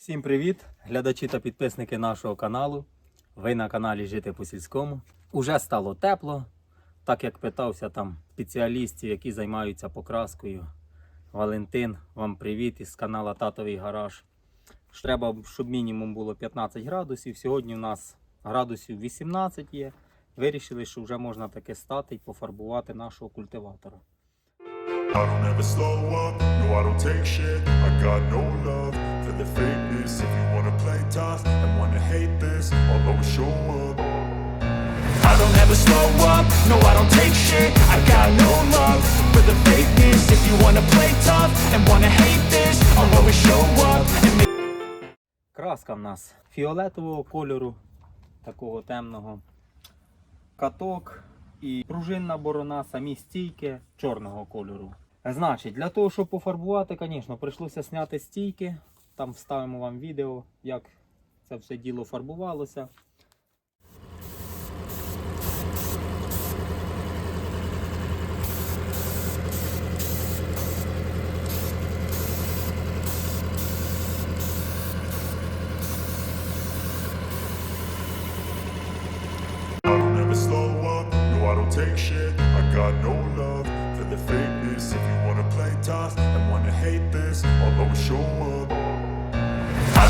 Всім привіт, глядачі та підписники нашого каналу. Ви на каналі Жити по сільському. Уже стало тепло, так як питався там спеціалістів, які займаються покраскою. Валентин, вам привіт із канала Татовий Гараж. Треба, щоб мінімум було 15 градусів. Сьогодні у нас градусів 18 є. Вирішили, що вже можна таке стати і пофарбувати нашого культиватора. I don't ever slow up, no I don't take shit I got no love the fakeness If you wanna play tough and wanna hate this I'll always show up I don't ever slow up, no I don't take shit I got no love for the fakeness If you wanna play tough and wanna hate this I'll always show up and make Краска в нас фіолетового кольору, такого темного. Каток і пружинна борона, самі стійки чорного кольору. Значить, для того, щоб пофарбувати, звісно, прийшлося зняти стійки. Там вставимо вам відео, як це все діло фарбувалося. If you wanna play tough and wanna hate this I'll always show up I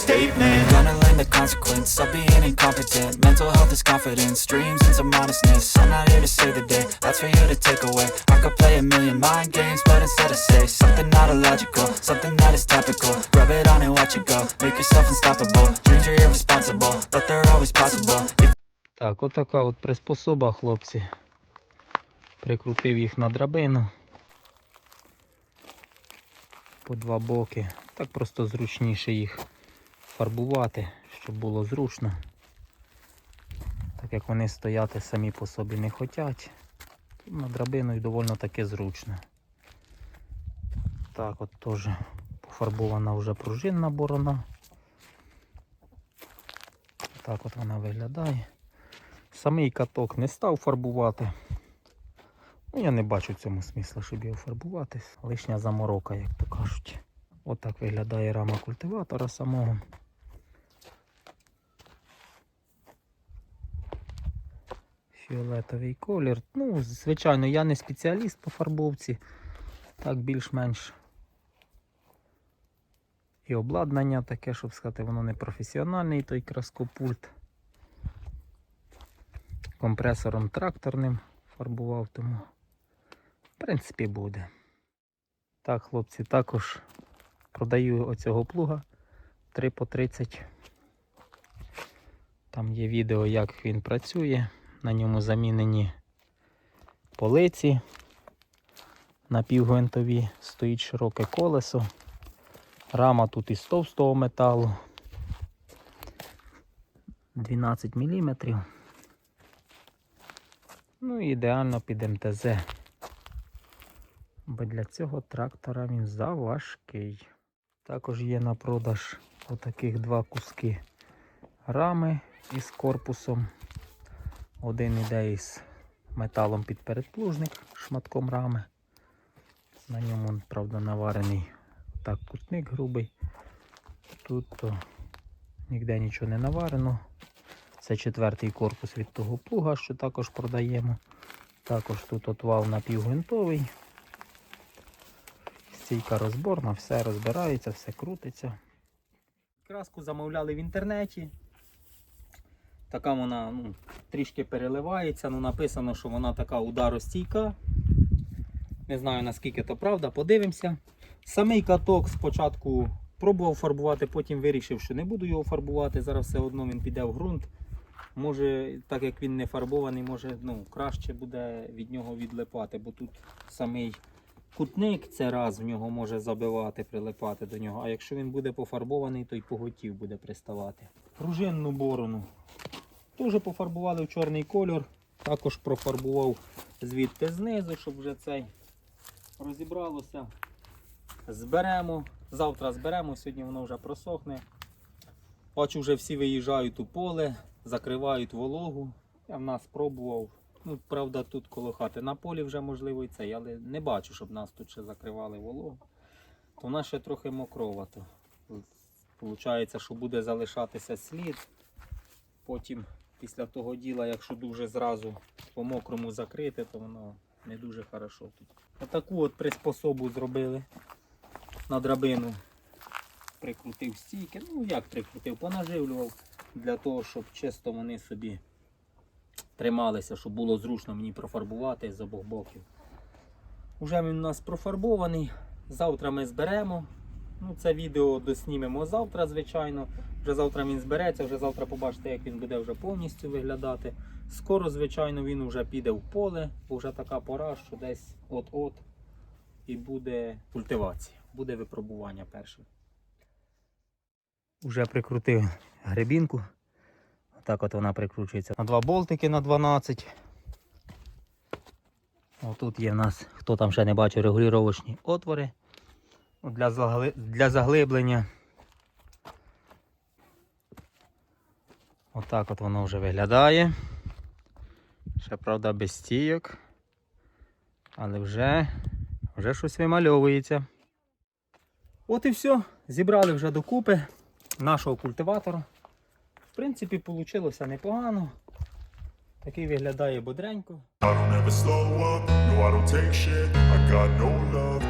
statement Gonna learn the consequence of being incompetent Mental health is confidence, dreams and some honestness I'm not here to save the day, that's for you to take away I could play a million mind games, but instead I say Something not illogical, something that is topical Rub it on and watch it go, make yourself unstoppable Dreams are irresponsible, but they're always possible If Так, отака от приспособа, хлопці. Прикрутив їх на драбину. По два боки. Так просто зручніше їх фарбувати, щоб було зручно. Так як вони стояти самі по собі не хочуть. На драбиною доволі таки зручно. Так от теж пофарбована вже пружинна борона. Так от вона виглядає. Самий каток не став фарбувати. Ну, я не бачу цьому смисла, щоб його фарбувати. Лишня заморока, як то кажуть. Отак виглядає рама культиватора самого. Фіолетовий колір. Ну, звичайно, я не спеціаліст по фарбовці. Так більш-менш. І обладнання таке, щоб сказати, воно не професіональний той краскопульт компресором тракторним фарбував, тому в принципі буде. Так, хлопці, також продаю оцього плуга 3 по 30. Там є відео, як він працює. На ньому замінені полиці напівгвинтові, стоїть широке колесо. Рама тут із товстого металу. 12 мм. Ну і ідеально під МТЗ. Бо для цього трактора він заважкий. Також є на продаж отаких два куски рами із корпусом. Один іде із металом під передплужник, шматком рами. На ньому, правда, наварений так кутник грубий. Тут то ніде нічого не наварено. Це четвертий корпус від того плуга, що також продаємо. Також тут отвал напівгвинтовий. Стійка розборна, все розбирається, все крутиться. Краску замовляли в інтернеті. Така вона ну, трішки переливається, ну написано, що вона така ударостійка. Не знаю наскільки то правда, подивимося. Самий каток спочатку пробував фарбувати, потім вирішив, що не буду його фарбувати. Зараз все одно він піде в ґрунт. Може, так як він не фарбований, може ну, краще буде від нього відлипати, бо тут самий кутник це раз в нього може забивати, прилипати до нього. А якщо він буде пофарбований, то й поготів буде приставати. Пружинну борону. Теж пофарбували в чорний кольор. Також профарбував звідти знизу, щоб вже цей розібралося. Зберемо. Завтра зберемо, сьогодні воно вже просохне. Бачу, вже всі виїжджають у поле, закривають вологу. Я в нас пробував. Ну, правда, тут коло хати на полі вже можливо і це, але не бачу, щоб нас тут ще закривали вологу. То вона ще трохи мокровато. Получається, що буде залишатися слід. Потім після того діла, якщо дуже зразу по мокрому закрити, то воно не дуже хорошо тут. Отаку от приспособу зробили на драбину. Прикрутив стійки. Ну як прикрутив, понаживлював для того, щоб чисто вони собі трималися, щоб було зручно мені профарбувати з обох боків. Уже він у нас профарбований. Завтра ми зберемо. Ну, Це відео доснімемо завтра, звичайно. Вже завтра він збереться, вже завтра побачите, як він буде вже повністю виглядати. Скоро, звичайно, він вже піде в поле, бо вже така пора, що десь от-от і буде культивація, буде випробування перше. Уже прикрутив гребінку. Так от вона прикручується на два болтики на 12. Отут є в нас, хто там ще не бачив, регулювачні отвори для, загли... для заглиблення. Отак от воно вже виглядає. Ще, правда, без стійок. Але вже, вже щось вимальовується. От і все. Зібрали вже докупи нашого культиватора. В принципі, вийшло непогано. Такий виглядає бодренько. I don't ever slow up, no I don't take shit I got no love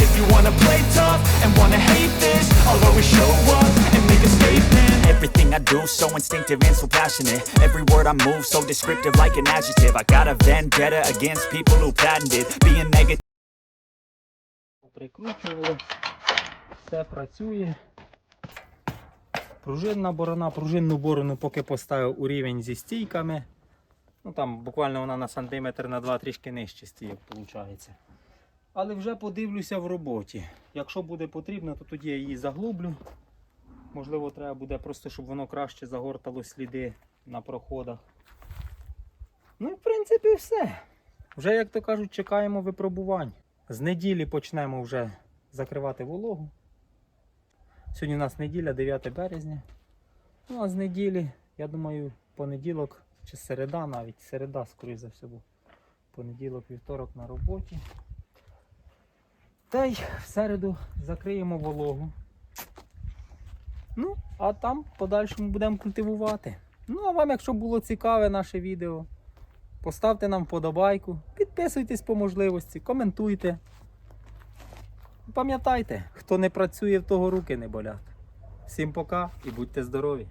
do so instinctive and so passionate Every word I move so descriptive like an adjective I got a vendetta against people who patented Being negative. Все працює. Пружинна борона, пружинну борону поки поставив у рівень зі стійками. Ну там буквально вона на сантиметр на два трішки нижче стійок виходить. Але вже подивлюся в роботі. Якщо буде потрібно, то тоді я її заглублю. Можливо, треба буде просто, щоб воно краще загортало сліди на проходах. Ну і в принципі все. Вже, як то кажуть, чекаємо випробувань. З неділі почнемо вже закривати вологу. Сьогодні у нас неділя, 9 березня. Ну а з неділі, я думаю, понеділок чи середа навіть, середа, скоріш за все, був. Понеділок, вівторок на роботі. Та й в середу закриємо вологу. Ну, а там в подальшому будемо культивувати. Ну, а вам, якщо було цікаве наше відео, Поставте нам вподобайку, підписуйтесь по можливості, коментуйте. Пам'ятайте, хто не працює, в того руки не болять. Всім пока і будьте здорові!